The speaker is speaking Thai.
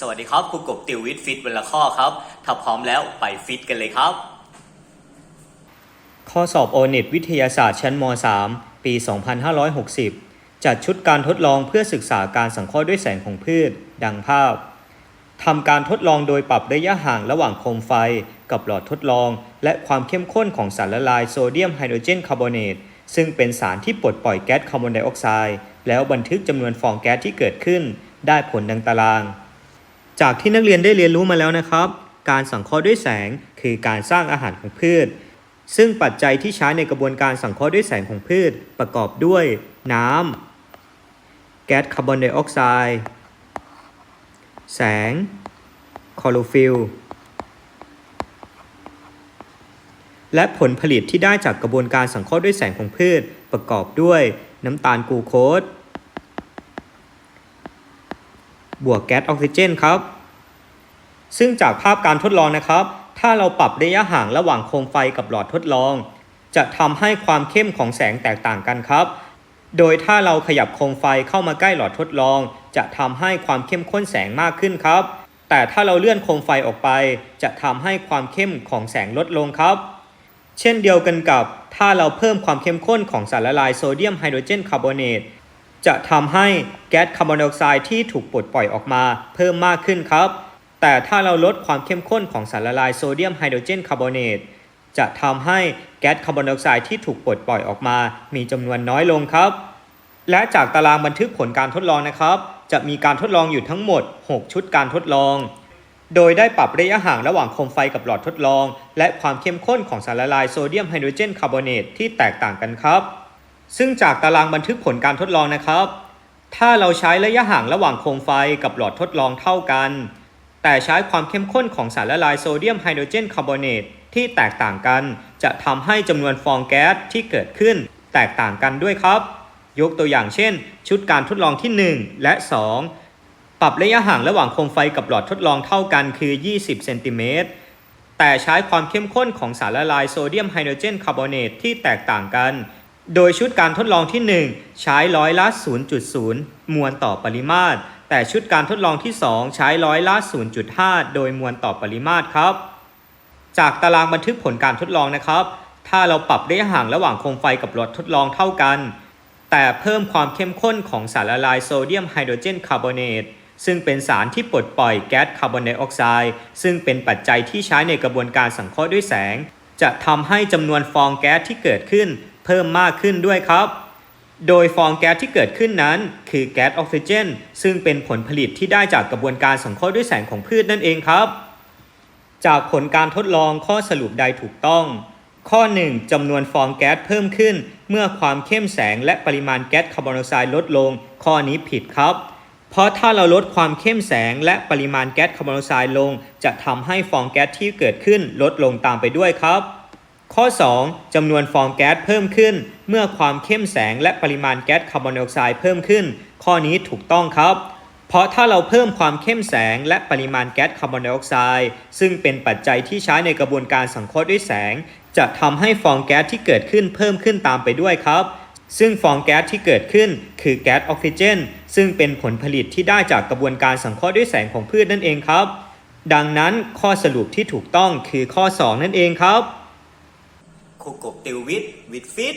สวัสดีครับครูกบติววิทย์ฟิตวันละข้อครับ ถ้าพร้อมแล้วไปฟิตกันเลยครับ ข้อสอบโอเน็ตวิทยาศาสตร์ชั้นม .3 ปี 2560 จัดชุดการทดลองเพื่อศึกษาการสังเคราะห์ด้วยแสงของพืช ดังภาพทำการทดลองโดยปรับระยะห่างระหว่างโคมไฟ กับหลอดทดลอง และความเข้มข้นของสารละลายโซเดียมไฮโดรเจนคาร์บอเนตซึ่งเป็นสารที่ปลดปล่อยแก๊สคาร์บอนไดออกไซด์แล้วบันทึกจำนวนฟองแก๊สที่เกิดขึ้น ได้ผลดังตาราง จากที่นักเรียนได้เรียนรู้มาแล้วนะครับ การสังเคราะห์ด้วยแสงคือการสร้างอาหารของพืช ซึ่งปัจจัยที่ใช้ในกระบวนการสังเคราะห์ด้วยแสงของพืช ประกอบด้วย น้ำแก๊สคาร์บอนไดออกไซด์แสงคลอโรฟิลล์และผลผลิตที่ได้จากกระบวนการสังเคราะห์ด้วยแสงของพืช ประกอบด้วย น้ำตาลกลูโคส บวกแก๊สออกซิเจนครับ ซึ่งจากภาพการทดลองนะครับ ถ้าเราปรับระยะห่างระหว่างโคมไฟกับหลอดทดลอง จะทำให้ความเข้มของแสงแตกต่างกันครับ โดยถ้าเราขยับโคมไฟเข้ามาใกล้หลอดทดลอง จะทำให้ความเข้มข้นแสงมากขึ้นครับ แต่ถ้าเราเลื่อนโคมไฟออกไป จะทำให้ความเข้มของแสงลดลงครับ เช่นเดียวกันกับถ้าเราเพิ่มความเข้มข้นของสารละลายโซเดียมไฮโดรเจนคาร์บอเนต จะทำให้แก๊สคาร์บอนไดออกไซด์ที่ถูกปลดปล่อยออกมาเพิ่มมากขึ้นครับ แต่ถ้าเราลดความเข้มข้นของสารละลายโซเดียมไฮโดรเจนคาร์บอเนตจะทำให้แก๊สคาร์บอนไดออกไซด์ที่ถูกปลดปล่อยออกมา มีจำนวนน้อยลงครับ และจากตารางบันทึกผลการทดลองนะครับ จะมีการทดลองอยู่ทั้งหมด 6 ชุดการทดลอง โดยได้ปรับระยะห่างระหว่างโคมไฟกับหลอดทดลอง และความเข้มข้นของสารละลายโซเดียมไฮโดรเจนคาร์บอเนตที่แตกต่างกันครับ ซึ่งจากตารางบันทึกผลการทดลองนะครับ ถ้าเราใช้ระยะห่างระหว่างโคมไฟกับหลอดทดลองเท่ากัน แต่ใช้ความเข้มข้นของสารละลายโซเดียมไฮโดรเจนคาร์บอเนตที่แตกต่างกัน จะทำให้จำนวนฟองแก๊สที่เกิดขึ้น แตกต่างกันด้วยครับ ยกตัวอย่างเช่น ชุดการทดลองที่ 1 และ 2 ปรับระยะห่างระหว่างโคมไฟกับหลอดทดลองเท่ากันคือ 20 เซนติเมตรแต่ใช้ความเข้มข้นของสารละลายโซเดียมไฮโดรเจนคาร์บอเนตที่แตกต่างกัน โดยชุดการทดลองที่ 1 ใช้ร้อยละ 0.0 มวลต่อปริมาตร แต่ชุดการทดลองที่ 2 ใช้ร้อยละ 0.5 โดยมวลต่อปริมาตรครับ จากตารางบันทึกผลการทดลองนะครับ ถ้าเราปรับระยะห่างระหว่างโคมไฟกับหลอดทดลองเท่ากัน แต่เพิ่มความเข้มข้นของสารละลายโซเดียมไฮโดรเจนคาร์บอเนตซึ่งเป็นสารที่ปลดปล่อยแก๊สคาร์บอนไดออกไซด์ซึ่งเป็นปัจจัยที่ใช้ในกระบวนการสังเคราะห์ด้วยแสง จะทำให้จำนวนฟองแก๊สที่เกิดขึ้น เพิ่มมากขึ้นด้วยครับ โดยฟองแก๊สที่เกิดขึ้นนั้น คือแก๊สออกซิเจน ซึ่งเป็นผลผลิตที่ได้จากกระบวนการสังเคราะห์ด้วยแสงของพืชนั่นเองครับ จากผลการทดลองข้อสรุปใดถูกต้อง ข้อ 1จำนวนฟองแก๊สเพิ่มขึ้น เมื่อความเข้มแสงและปริมาณแก๊สคาร์บอนไดออกไซด์ลดลง ข้อนี้ผิดครับเพราะถ้าเราลดความเข้มแสงและปริมาณแก๊สคาร์บอนไดออกไซด์ลง จะทำให้ฟองแก๊สที่เกิดขึ้นลดลงตามไปด้วยครับ ข้อ 2จำนวนฟองแก๊สเพิ่มขึ้น เมื่อความเข้มแสงและปริมาณแก๊สคาร์บอนไดออกไซด์เพิ่มขึ้น ข้อนี้ถูกต้องครับ เพราะถ้าเราเพิ่มความเข้มแสงและปริมาณแก๊สคาร์บอนไดออกไซด์ซึ่งเป็นปัจจัยที่ใช้ในกระบวนการสังเคราะห์ด้วยแสง จะทำให้ฟองแก๊สที่เกิดขึ้นเพิ่มขึ้นตามไปด้วยครับซึ่งฟองแก๊สที่เกิดขึ้นคือแก๊สออกซิเจน ซึ่งเป็นผลผลิตที่ได้จากกระบวนการสังเคราะห์ด้วยแสงของพืชนั่นเองครับ ดังนั้นข้อสรุปที่ถูกต้องคือข้อ 2 นั่นเองครับ ครูกบติววิทย์วิดฟิต